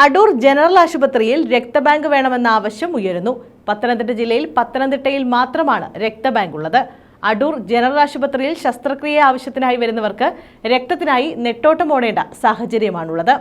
Adoor general ആശുപത്രിയിൽ രക്തബാങ്ക് വേണമെന്ന ആവശ്യം ഉയരുന്നു. പത്തനംതിട്ട ജില്ലയിൽ പത്തനംതിട്ടയിൽ മാത്രമാണ് രക്തബാങ്ക് ഉള്ളത് അടൂർ ജനറൽ ആശുപത്രിയിൽ ശസ്ത്രക്രിയ ആവശ്യത്തിനായി വരുന്നവർക്ക് രക്തത്തിനായി നെട്ടോട്ടം ഓടേണ്ട സാഹചര്യമാണുള്ളത്.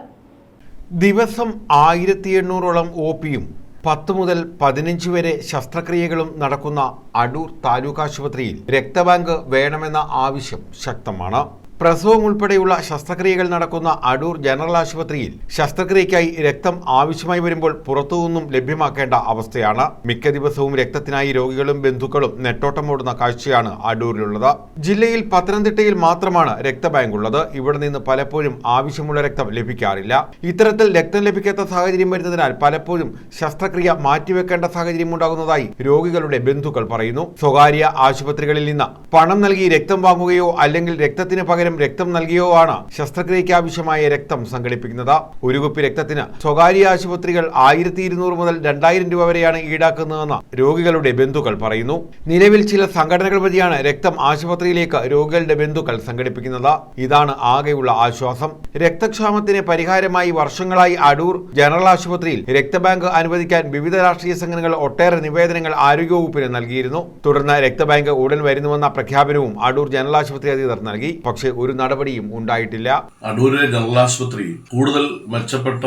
ദിവസം ആയിരത്തി എണ്ണൂറോളം ഒ പിയും പത്ത് മുതൽ പതിനഞ്ച് വരെ ശസ്ത്രക്രിയകളും നടക്കുന്ന അടൂർ താലൂക്ക് ആശുപത്രിയിൽ രക്തബാങ്ക് വേണമെന്ന ആവശ്യം ശക്തമാണ്. പ്രസവം ഉൾപ്പെടെയുള്ള ശസ്ത്രക്രിയകൾ നടക്കുന്ന അടൂർ ജനറൽ ആശുപത്രിയിൽ ശസ്ത്രക്രിയയ്ക്കായി രക്തം ആവശ്യമായി വരുമ്പോൾ പുറത്തുനിന്നും ലഭ്യമാക്കേണ്ട അവസ്ഥയാണ്. മിക്ക ദിവസവും രക്തത്തിനായി രോഗികളും ബന്ധുക്കളും നെട്ടോട്ടമോടുന്ന കാഴ്ചയാണ് അടൂരിലുള്ളത്. ജില്ലയിൽ പത്തനംതിട്ടയിൽ മാത്രമാണ് രക്തബാങ്ക് ഉള്ളത്. ഇവിടെ നിന്ന് പലപ്പോഴും ആവശ്യമുള്ള രക്തം ലഭിക്കാറില്ല. ഇത്തരത്തിൽ രക്തം ലഭിക്കാത്ത സാഹചര്യം വരുന്നതിനാൽ പലപ്പോഴും ശസ്ത്രക്രിയ മാറ്റിവെക്കേണ്ട സാഹചര്യം ഉണ്ടാകുന്നതായി രോഗികളുടെ ബന്ധുക്കൾ പറയുന്നു. സ്വകാര്യ ആശുപത്രികളിൽ നിന്ന് പണം നൽകി രക്തം വാങ്ങുകയോ അല്ലെങ്കിൽ രക്തത്തിന് പകരം രക്തം നൽകിയോ ആണ് ശസ്ത്രക്രിയയ്ക്ക് ആവശ്യമായ രക്തം സംഘടിപ്പിക്കുന്നത്. ഒരു കുപ്പി രക്തത്തിന് സ്വകാര്യ ആശുപത്രികൾ ആയിരത്തി ഇരുന്നൂറ് മുതൽ രണ്ടായിരം രൂപ വരെയാണ് ഈടാക്കുന്നതെന്ന് രോഗികളുടെ ബന്ധുക്കൾ പറയുന്നു. നിലവിൽ ചില സംഘടനകൾ വഴിയാണ് രക്തം ആശുപത്രിയിലേക്ക് രോഗികളുടെ ബന്ധുക്കൾ സംഘടിപ്പിക്കുന്നത്. ഇതാണ് ആകെയുള്ള ആശ്വാസം. രക്തക്ഷാമത്തിന് പരിഹാരമായി വർഷങ്ങളായി അടൂർ ജനറൽ ആശുപത്രിയിൽ രക്തബാങ്ക് അനുവദിക്കാൻ വിവിധ രാഷ്ട്രീയ സംഘടനകൾ ഒട്ടേറെ നിവേദനങ്ങൾ ആരോഗ്യവകുപ്പിന് നൽകിയിരുന്നു. തുടർന്ന് രക്തബാങ്ക് ഉടൻ വരുന്നുവെന്ന പ്രഖ്യാപനവും അടൂർ ജനറൽ ആശുപത്രി അധികൃതർ നൽകി. പക്ഷേ ഒരു നടപടിയും ഉണ്ടായിട്ടില്ല. അടൂരിലെ ജനറൽ ആശുപത്രി കൂടുതൽ മെച്ചപ്പെട്ട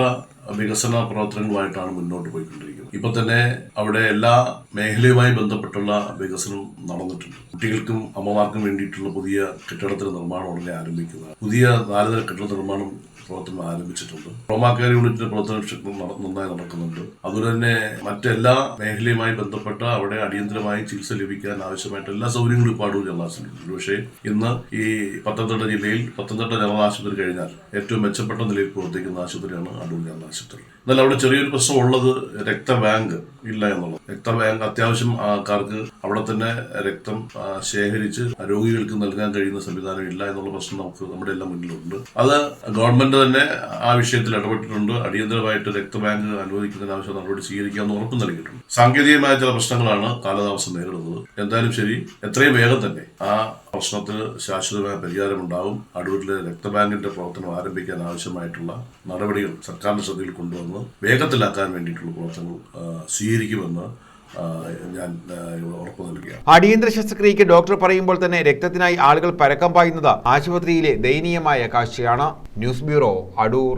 വികസന പ്രവർത്തനങ്ങളുമായിട്ടാണ് മുന്നോട്ട് പോയിക്കൊണ്ടിരിക്കുന്നത്. ഇപ്പൊ തന്നെ അവിടെ എല്ലാ മേഖലയുമായി ബന്ധപ്പെട്ടുള്ള വികസനം നടന്നിട്ടുണ്ട്. കുട്ടികൾക്കും അമ്മമാർക്കും വേണ്ടിയിട്ടുള്ള പുതിയ കെട്ടിടത്തിന്റെ നിർമ്മാണം ഉടനെ ആരംഭിക്കുന്നത് പുതിയ നാലുതര കെട്ടിട നിർമ്മാണം പ്രവർത്തനം ആരംഭിച്ചിട്ടുണ്ട്. റോമാക്കാർ യൂണിറ്റിന്റെ പ്രവർത്തനം നന്നായി നടക്കുന്നുണ്ട്. അതുപോലെ തന്നെ മറ്റെല്ലാ മേഖലയുമായി ബന്ധപ്പെട്ട അവിടെ അടിയന്തരമായി ചികിത്സ ലഭിക്കാൻ ആവശ്യമായിട്ട് എല്ലാ സൗകര്യങ്ങളും ഇപ്പോൾ അടൂർ ജനറൽ ആശുപത്രി പക്ഷേ ഇന്ന് ഈ പത്തനംതിട്ട ജില്ലയിൽ പത്തനംതിട്ട ജനറൽ ആശുപത്രി കഴിഞ്ഞാൽ ഏറ്റവും മെച്ചപ്പെട്ട നിലയിൽ പ്രവർത്തിക്കുന്ന ആശുപത്രിയാണ് അടൂർ ജനറൽ ആശുപത്രി എന്നാൽ അവിടെ ചെറിയൊരു പ്രശ്നം ഉള്ളത് രക്തബാങ്ക് ഇല്ല എന്നുള്ളത്. രക്തബാങ്ക് അത്യാവശ്യം ആൾക്കാർക്ക് അവിടെ തന്നെ രക്തം ശേഖരിച്ച് രോഗികൾക്ക് നൽകാൻ കഴിയുന്ന സംവിധാനം ഇല്ല എന്നുള്ള പ്രശ്നം നമുക്ക് നമ്മുടെ എല്ലാം മുന്നിലുണ്ട്. അത് ഗവൺമെന്റ് തന്നെ ആ വിഷയത്തിൽ ഇടപെട്ടിട്ടുണ്ട്. അടിയന്തരമായിട്ട് രക്തബാങ്ക് അനുവദിക്കുന്നതിന് ആവശ്യം നടപടി സ്വീകരിക്കാമെന്ന് ഉറപ്പ് നൽകിയിട്ടുണ്ട്. സാങ്കേതികമായ ചില പ്രശ്നങ്ങളാണ് കാലതാമസം നേരിടുന്നത്. എന്തായാലും ശരി എത്രയും വേഗം തന്നെ ആ പ്രശ്നത്തിന് ശാശ്വതമായ പരിഹാരമുണ്ടാവും അടൂരിലെ രക്തബാങ്കിന്റെ പ്രവർത്തനം ആരംഭിക്കാൻ ആവശ്യമായിട്ടുള്ള നടപടികൾ സർക്കാരിന്റെ ശ്രദ്ധയിൽ കൊണ്ടുവന്ന് വേഗത്തിലാക്കാൻ വേണ്ടിയിട്ടുള്ള പ്രവർത്തനങ്ങൾ സ്വീകരിക്കുമെന്ന് ഞാൻ ഉറപ്പ് നൽകുകയാണ്. അടിയന്തര ശസ്ത്രക്രിയക്ക് ഡോക്ടർ പറയുമ്പോൾ തന്നെ രക്തത്തിനായി ആളുകൾ പരക്കം പായുന്നത് ആശുപത്രിയിലെ ദയനീയമായ കാഴ്ചയാണ്. News bureau Adoor.